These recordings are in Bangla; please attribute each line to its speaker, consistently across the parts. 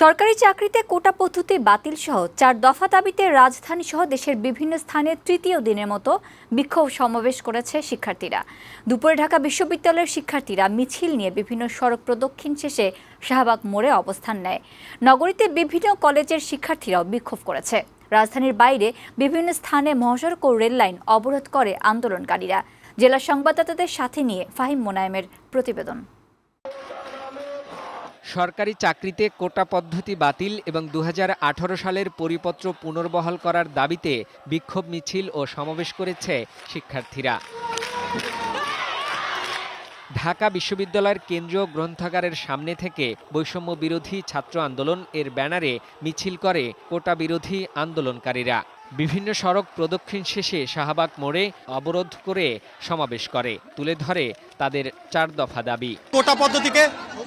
Speaker 1: সরকারি চাকরিতে কোটা পদ্ধতি বাতিল সহ চার দফা দাবিতে রাজধানী সহ দেশের বিভিন্ন স্থানে তৃতীয় দিনের মতো বিক্ষোভ সমাবেশ করেছে শিক্ষার্থীরা। দুপুরে ঢাকা বিশ্ববিদ্যালয়ের শিক্ষার্থীরা মিছিল নিয়ে বিভিন্ন সড়ক প্রদক্ষিণ শেষে শাহবাগ মোড়ে অবস্থান নেয়। নগরীতে বিভিন্ন কলেজের শিক্ষার্থীরাও বিক্ষোভ করেছে। রাজধানীর বাইরে বিভিন্ন স্থানে মহাসড়ক ও রেললাইন অবরোধ করে আন্দোলনকারীরা। জেলা সংবাদদাতাদের সাথে নিয়ে ফাহিম মোনায়েমের প্রতিবেদন।
Speaker 2: সরকারি চাকরিতে কোটা পদ্ধতি বাতিল এবং দু হাজার আঠারো সালের পরিপত্র পুনর্বহাল করার দাবিতে বিক্ষোভ মিছিল ও সমাবেশ করেছে শিক্ষার্থীরা। ঢাকা বিশ্ববিদ্যালয়ের কেন্দ্রীয় গ্রন্থাগারের সামনে থেকে বৈষম্য বিরোধী ছাত্র আন্দোলন এর ব্যানারে মিছিল করে কোটা বিরোধী আন্দোলনকারীরা। বিভিন্ন সড়ক প্রদক্ষিণ শেষে শাহবাগ মোড়ে অবরোধ করে সমাবেশ করে। তুলে ধরে তাদের চার দফা দাবি।
Speaker 3: কোটা পদ্ধতিকে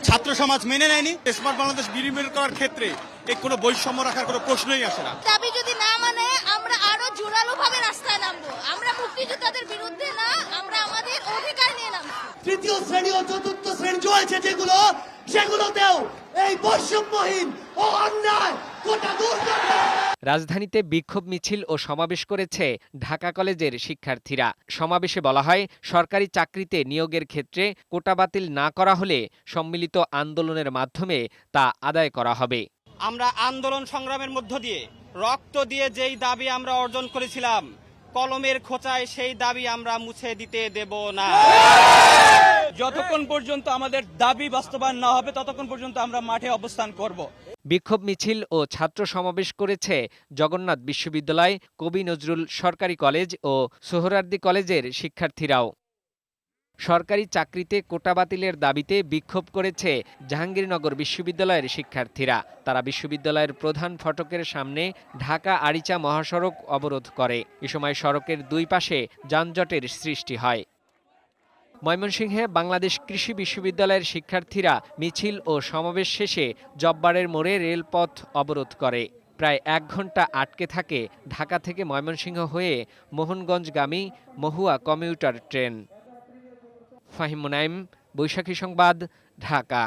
Speaker 3: ছাত্র সমাজ মেনে নেয়নি স্মার্ট বাংলাদেশ বিনিময় করার ক্ষেত্রে এই কোনো বৈষম্য রাখার কোনো প্রশ্নই আসে না।
Speaker 4: দাবি যদি না মানে আমরা আরও জোরালো ভাবে রাস্তায় নামবো। আমরা মুক্তিযোদ্ধাদের বিরুদ্ধে না আমরা আমাদের অধিকার নিয়ে নামবো।
Speaker 5: তৃতীয় শ্রেণি ও চতুর্থ শ্রেণি চলছে যেগুলো সেগুলোতেও এই বৈষম্যহীন ও অন্যায় কোটা দূর করতে।
Speaker 2: রাজধানীতে বিক্ষোভ মিছিল ও সমাবেশ করেছে ঢাকা কলেজের শিক্ষার্থীরা। সমাবেশে বলা হয়, সরকারি চাকরিতে নিয়োগের ক্ষেত্রে কোটা বাতিল না করা হলে সম্মিলিত আন্দোলনের মাধ্যমে তা আদায় করা হবে।
Speaker 6: আমরা আন্দোলন সংগ্রামের মধ্য দিয়ে রক্ত দিয়ে যেই দাবি আমরা অর্জন করেছিলাম কলমের খোঁচায় সেই দাবি আমরা মুছে দিতে দেব না।
Speaker 7: যতক্ষণ পর্যন্ত আমাদের দাবি বাস্তবায়ন না হবে, ততক্ষণ পর্যন্ত আমরা মাঠে অবস্থান করব।
Speaker 2: বিক্ষোভ মিছিল ও ছাত্র সমাবেশ করেছে জগন্নাথ বিশ্ববিদ্যালয়, কবি নজরুল সরকারি কলেজ ও সোহরার্দি কলেজের শিক্ষার্থীরাও। সরকারি চাকরিতে কোটা বাতিলের দাবিতে বিক্ষোভ করেছে জাহাঙ্গীরনগর বিশ্ববিদ্যালয়ের শিক্ষার্থীরা। তারা বিশ্ববিদ্যালয়ের প্রধান ফটকের সামনে ঢাকা আরিচা মহাসড়ক অবরোধ করে। এ সময় সড়কের দুই পাশে যানজটের সৃষ্টি হয়। ময়মনসিংহে বাংলাদেশ কৃষি বিশ্ববিদ্যালয়ের শিক্ষার্থীরা মিছিল ও সমাবেশ শেষে জব্বারের মোড়ে রেলপথ অবরোধ করে। প্রায় এক ঘণ্টা আটকে থাকে ঢাকা থেকে ময়মনসিংহ হয়ে মোহনগঞ্জগামী মহুয়া কমিউটার ট্রেন। ফাহিম মুনাইম বৈশাখী সংবাদ ঢাকা।